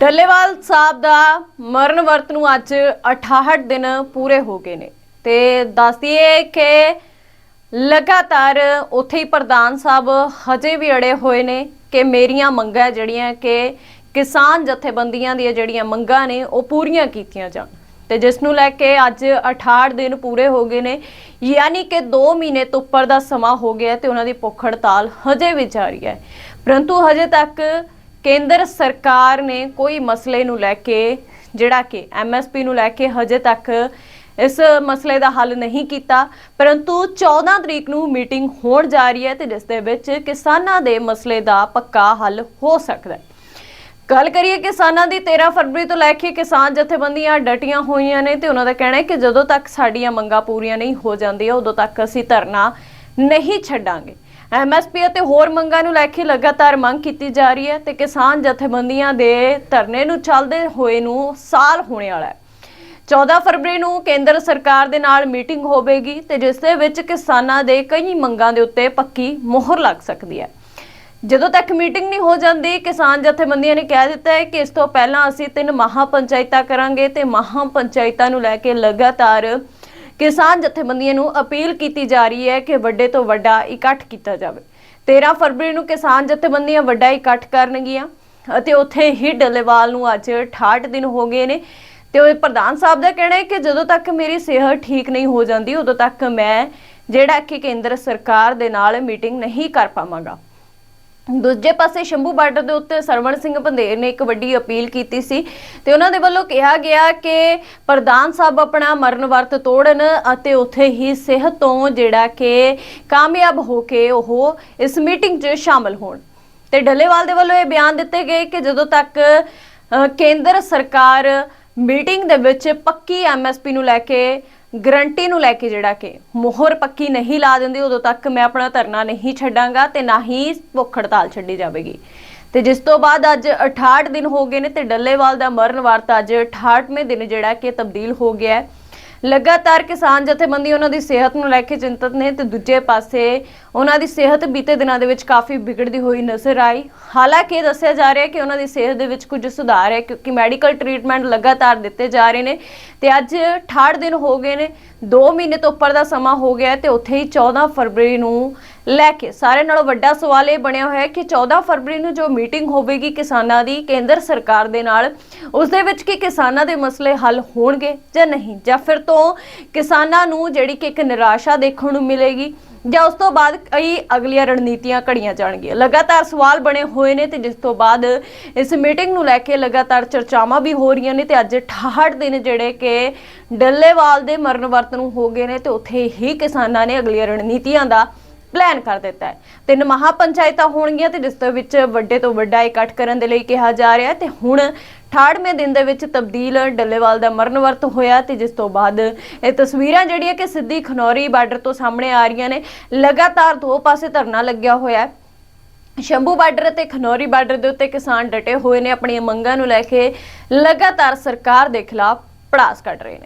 ਡੱਲੇਵਾਲ ਸਾਹਿਬ ਦਾ ਮਰਨ ਵਰਤ ਨੂੰ ਅੱਜ 68 ਦਿਨ ਪੂਰੇ ਹੋ ਗਏ ਨੇ। ਤੇ ਦੱਸਦੀਏ ਕਿ ਲਗਾਤਾਰ ਉੱਥੇ ਹੀ ਪ੍ਰਧਾਨ ਸਾਹਿਬ ਹਜੇ ਵੀ ਅੜੇ ਹੋਏ ਨੇ ਕਿ ਮੇਰੀਆਂ ਮੰਗਾਂ ਜਿਹੜੀਆਂ ਕਿ ਕਿਸਾਨ ਜਥੇਬੰਦੀਆਂ ਦੀਆਂ ਜਿਹੜੀਆਂ ਮੰਗਾਂ ਨੇ, ਉਹ ਪੂਰੀਆਂ ਕੀਤੀਆਂ ਜਾਣ। ਤੇ ਜਿਸ ਨੂੰ ਲੈ ਕੇ ਅੱਜ 68 ਦਿਨ ਪੂਰੇ ਹੋ ਗਏ ਨੇ, ਯਾਨੀ ਕਿ 2 ਮਹੀਨੇ ਤੋਂ ਉੱਪਰ ਦਾ ਸਮਾਂ ਹੋ ਗਿਆ ਤੇ ਉਹਨਾਂ ਦੀ ਭੁੱਖ ਹੜਤਾਲ ਹਜੇ ਵੀ ਜਾਰੀ ਹੈ। ਪਰੰਤੂ ਹਜੇ ਤੱਕ ਕੇਂਦਰ ਸਰਕਾਰ ਨੇ ਕੋਈ ਮਸਲੇ ਨੂੰ ਲੈ ਕੇ, ਜਿਹੜਾ ਕਿ ਐਮਐਸਪੀ ਨੂੰ ਲੈ ਕੇ ਹਜੇ ਤੱਕ ਇਸ ਮਸਲੇ ਦਾ ਹੱਲ ਨਹੀਂ ਕੀਤਾ, ਪਰੰਤੂ 14 ਤਰੀਕ ਨੂੰ ਮੀਟਿੰਗ ਹੋਣ ਜਾ ਰਹੀ ਹੈ ਤੇ ਜਿਸ ਦੇ ਵਿੱਚ ਕਿਸਾਨਾਂ ਦੇ ਮਸਲੇ ਦਾ ਪੱਕਾ ਹੱਲ ਹੋ ਸਕਦਾ ਹੈ। ਗੱਲ ਕਰੀਏ ਕਿਸਾਨਾਂ ਦੀ 13 ਫਰਵਰੀ ਤੋਂ ਲੈ ਕੇ ਕਿਸਾਨ ਜਥੇਬੰਦੀਆਂ ਡਟੀਆਂ ਹੋਈਆਂ ਨੇ ਤੇ ਉਹਨਾਂ ਦਾ ਕਹਿਣਾ ਹੈ ਕਿ ਜਦੋਂ ਤੱਕ ਸਾਡੀਆਂ ਮੰਗਾਂ ਪੂਰੀਆਂ ਨਹੀਂ ਹੋ ਜਾਂਦੀਆਂ, ਉਦੋਂ ਤੱਕ ਅਸੀਂ ਧਰਨਾ ਨਹੀਂ ਛੱਡਾਂਗੇ। ਐਮਐਸਪੀ ਅਤੇ ਹੋਰ ਮੰਗਾਂ ਨੂੰ ਲੈ ਕੇ ਲਗਾਤਾਰ ਮੰਗ ਕੀਤੀ ਜਾ ਰਹੀ ਹੈ ਤੇ ਕਿਸਾਨ ਜਥੇਬੰਦੀਆਂ ਦੇ ਧਰਨੇ ਨੂੰ ਚੱਲਦੇ ਹੋਏ ਨੂੰ ਸਾਲ ਹੋਣੇ ਵਾਲਾ ਹੈ। 14 ਫਰਵਰੀ ਨੂੰ ਕੇਂਦਰ ਸਰਕਾਰ ਦੇ ਨਾਲ ਮੀਟਿੰਗ ਹੋਵੇਗੀ ਤੇ ਜਿਸ ਦੇ ਵਿੱਚ ਕਿਸਾਨਾਂ ਦੇ ਕਈ ਮੰਗਾਂ ਦੇ ਉੱਤੇ ਪੱਕੀ ਮੋਹਰ ਲੱਗ ਸਕਦੀ ਹੈ। ਜਦੋਂ ਤੱਕ ਮੀਟਿੰਗ ਨਹੀਂ ਹੋ ਜਾਂਦੀ, ਕਿਸਾਨ ਜਥੇਬੰਦੀਆਂ ਨੇ ਕਹਿ ਦਿੱਤਾ ਹੈ ਕਿ ਇਸ ਤੋਂ ਪਹਿਲਾਂ ਅਸੀਂ ਤਿੰਨ ਮਹਾ ਪੰਚਾਇਤਾਂ ਕਰਾਂਗੇ ਤੇ ਮਹਾ ਪੰਚਾਇਤਾਂ ਨੂੰ ਲੈ ਕੇ ਲਗਾਤਾਰ ਕਿਸਾਨ ਜਥੇਬੰਦੀਆਂ ਨੂੰ ਅਪੀਲ ਕੀਤੀ ਜਾ ਰਹੀ ਹੈ ਕਿ ਵੱਡੇ ਤੋਂ ਵੱਡਾ ਇਕੱਠ ਕੀਤਾ ਜਾਵੇ। 13 ਫਰਵਰੀ ਨੂੰ ਕਿਸਾਨ ਜਥੇਬੰਦੀਆਂ ਵੱਡਾ ਇਕੱਠ ਕਰਨਗੀਆਂ ਅਤੇ ਉੱਥੇ ਹੀ ਡੱਲੇਵਾਲ ਨੂੰ ਅੱਜ 68 ਦਿਨ ਹੋ ਗਏ ਨੇ। ਤੇ ਉਹ ਪ੍ਰਧਾਨ ਸਾਹਿਬ ਦਾ ਕਹਿਣਾ ਹੈ ਕਿ ਜਦੋਂ ਤੱਕ ਮੇਰੀ ਸਿਹਤ ਠੀਕ ਨਹੀਂ ਹੋ ਜਾਂਦੀ, ਉਦੋਂ ਤੱਕ ਮੈਂ ਜਿਹੜਾ ਕਿ ਕੇਂਦਰ ਸਰਕਾਰ ਦੇ ਨਾਲ ਮੀਟਿੰਗ ਨਹੀਂ ਕਰ ਪਾਵਾਂਗਾ। ਦੂਜੇ ਪਾਸੇ ਸ਼ੰਭੂ ਬਾਰਡਰ ਦੇ ਉੱਤੇ ਸਰਵਣ ਸਿੰਘ ਬੰਦੇਰ ਨੇ ਇੱਕ ਵੱਡੀ ਅਪੀਲ ਕੀਤੀ ਸੀ ਤੇ ਉਹਨਾਂ ਦੇ ਵੱਲੋਂ ਕਿਹਾ ਗਿਆ ਕਿ ਪ੍ਰਧਾਨ ਸਾਹਿਬ ਆਪਣਾ ਮਰਨ ਵਰਤ ਤੋੜਨ ਅਤੇ ਉੱਥੇ ਹੀ ਸਿਹਤ ਤੋਂ ਜਿਹੜਾ ਕਿ ਕਾਮਯਾਬ ਹੋ ਕੇ ਉਹ ਇਸ ਮੀਟਿੰਗ 'ਚ ਸ਼ਾਮਲ ਹੋਣ। ਤੇ ਡੱਲੇਵਾਲ ਦੇ ਵੱਲੋਂ ਇਹ ਬਿਆਨ ਦਿੱਤੇ ਗਏ ਕਿ ਜਦੋਂ ਤੱਕ ਕੇਂਦਰ ਸਰਕਾਰ ਮੀਟਿੰਗ ਦੇ ਵਿੱਚ ਪੱਕੀ ਐਮਐਸਪੀ ਨੂੰ ਲੈ ਕੇ ਗਰੰਟੀ ਨੂੰ ਲੈ ਕੇ ਜਿਹੜਾ ਕਿ ਮੋਹਰ ਪੱਕੀ ਨਹੀਂ ਲਾ ਦਿੰਦੇ, ਉਦੋਂ ਤੱਕ ਮੈਂ ਆਪਣਾ ਧਰਨਾ ਨਹੀਂ ਛੱਡਾਂਗਾ ਤੇ ਨਾ ਹੀ ਭੁੱਖ ਹੜਤਾਲ ਛੱਡੀ ਜਾਵੇਗੀ। ਤੇ ਜਿਸ ਤੋਂ ਬਾਅਦ ਅੱਜ 68 ਦਿਨ ਹੋ ਗਏ ਨੇ ਤੇ ਡੱਲੇਵਾਲ ਦਾ ਮਰਨ ਵਾਰਤਾ ਅੱਜ 68ਵੇਂ ਦਿਨ ਜਿਹੜਾ ਕਿ ਤਬਦੀਲ ਹੋ ਗਿਆ ਹੈ। ਲਗਾਤਾਰ ਕਿਸਾਨ ਜਥੇਬੰਦੀ ਉਹਨਾਂ ਦੀ ਸਿਹਤ ਨੂੰ ਲੈ ਕੇ ਚਿੰਤਤ ਨੇ ਤੇ ਦੂਜੇ ਪਾਸੇ ਉਹਨਾਂ ਦੀ ਸਿਹਤ ਬੀਤੇ ਦਿਨਾਂ ਦੇ ਵਿੱਚ ਕਾਫੀ ਵਿਗੜਦੀ ਹੋਈ ਨਜ਼ਰ ਆਈ। ਹਾਲਾਂਕਿ ਦੱਸਿਆ ਜਾ ਰਿਹਾ ਕਿ ਉਹਨਾਂ ਦੀ ਸਿਹਤ ਦੇ ਵਿੱਚ ਕੁਝ ਸੁਧਾਰ ਹੈ ਕਿਉਂਕਿ ਮੈਡੀਕਲ ਟ੍ਰੀਟਮੈਂਟ ਲਗਾਤਾਰ ਦਿੱਤੇ ਜਾ ਰਹੇ ਨੇ ਤੇ ਅੱਜ 68 ਦਿਨ ਹੋ ਗਏ ਨੇ। 2 ਮਹੀਨੇ ਤੋਂ ਉੱਪਰ ਦਾ ਸਮਾਂ ਹੋ ਗਿਆ ਹੈ ਤੇ ਉੱਥੇ ਹੀ 14 ਫਰਵਰੀ ਨੂੰ ਲੈ ਕੇ ਸਾਰੇ ਨਾਲੋਂ ਵੱਡਾ ਸਵਾਲ ਇਹ ਬਣਿਆ ਹੋਇਆ ਹੈ ਕਿ 14 ਫਰਵਰੀ ਨੂੰ ਜੋ ਮੀਟਿੰਗ ਹੋਵੇਗੀ ਕਿਸਾਨਾਂ ਦੀ, ਕੇਂਦਰ ਸਰਕਾਰ ਦੇ ਨਾਲ, ਉਸ ਦੇ ਵਿੱਚ ਕਿ ਕਿਸਾਨਾਂ ਦੇ ਮਸਲੇ ਹੱਲ ਹੋਣਗੇ ਜਾਂ ਨਹੀਂ? ਜਾਂ ਫਿਰ ਤੋਂ ਕਿਸਾਨਾਂ ਨੂੰ ਜਿਹੜੀ ਕਿ ਇੱਕ ਨਿਰਾਸ਼ਾ ਦੇਖਣ ਨੂੰ ਮਿਲੇਗੀ, ਜਾਂ ਉਸ ਤੋਂ ਬਾਅਦ ਕਈ ਅਗਲੀਆਂ ਰਣਨੀਤੀਆਂ ਘੜੀਆਂ ਜਾਣਗੀਆਂ? ਲਗਾਤਾਰ ਸਵਾਲ ਬਣੇ ਹੋਏ ਨੇ ਤੇ ਜਿਸ ਤੋਂ ਬਾਅਦ ਇਸ ਮੀਟਿੰਗ ਨੂੰ ਲੈ ਕੇ ਲਗਾਤਾਰ ਚਰਚਾਵਾਂ ਵੀ ਹੋ ਰਹੀਆਂ ਨੇ ਤੇ ਅੱਜ 68 ਦਿਨ ਜਿਹੜੇ ਕਿ ਡੱਲੇਵਾਲ ਦੇ ਮਰਨ ਵਰਤ ਨੂੰ ਹੋ ਗਏ ਨੇ ਤੇ ਉੱਥੇ ਹੀ ਕਿਸਾਨਾਂ ਨੇ ਅਗਲੀਆਂ ਰਣਨੀਤੀਆਂ ਦਾ ਪਲਾਨ ਕਰ ਦਿੱਤਾ ਹੈ। ਤਿੰਨ ਮਹਾ ਪੰਚਾਇਤਾਂ ਹੋਣਗੀਆਂ ਤੇ ਜਿਸ ਦੇ ਵਿੱਚ ਵੱਡੇ ਤੋਂ ਵੱਡਾ ਇਕੱਠ ਕਰਨ ਦੇ ਲਈ ਕਿਹਾ ਜਾ ਰਿਹਾ ਤੇ ਹੁਣ 68ਵੇਂ ਦਿਨ ਦੇ ਵਿੱਚ ਤਬਦੀਲ ਡੱਲੇਵਾਲ ਦਾ ਮਰਨ ਵਰਤ ਹੋਇਆ ਤੇ ਜਿਸ ਤੋਂ ਬਾਅਦ ਇਹ ਤਸਵੀਰਾਂ ਜਿਹੜੀਆਂ ਕਿ ਸਿੱਧੀ ਖਨੌਰੀ ਬਾਰਡਰ ਤੋਂ ਸਾਹਮਣੇ ਆ ਰਹੀਆਂ ਨੇ, ਲਗਾਤਾਰ ਦੋ ਪਾਸੇ ਧਰਨਾ ਲੱਗਿਆ ਹੋਇਆ ਹੈ। ਸ਼ੰਭੂ ਬਾਰਡਰ ਅਤੇ ਖਨੌਰੀ ਬਾਰਡਰ ਦੇ ਉੱਤੇ ਕਿਸਾਨ ਡਟੇ ਹੋਏ ਨੇ, ਆਪਣੀਆਂ ਮੰਗਾਂ ਨੂੰ ਲੈ ਕੇ ਲਗਾਤਾਰ ਸਰਕਾਰ ਦੇ ਖਿਲਾਫ ਪੜਾਸ ਕੱਢ ਰਹੇ ਨੇ।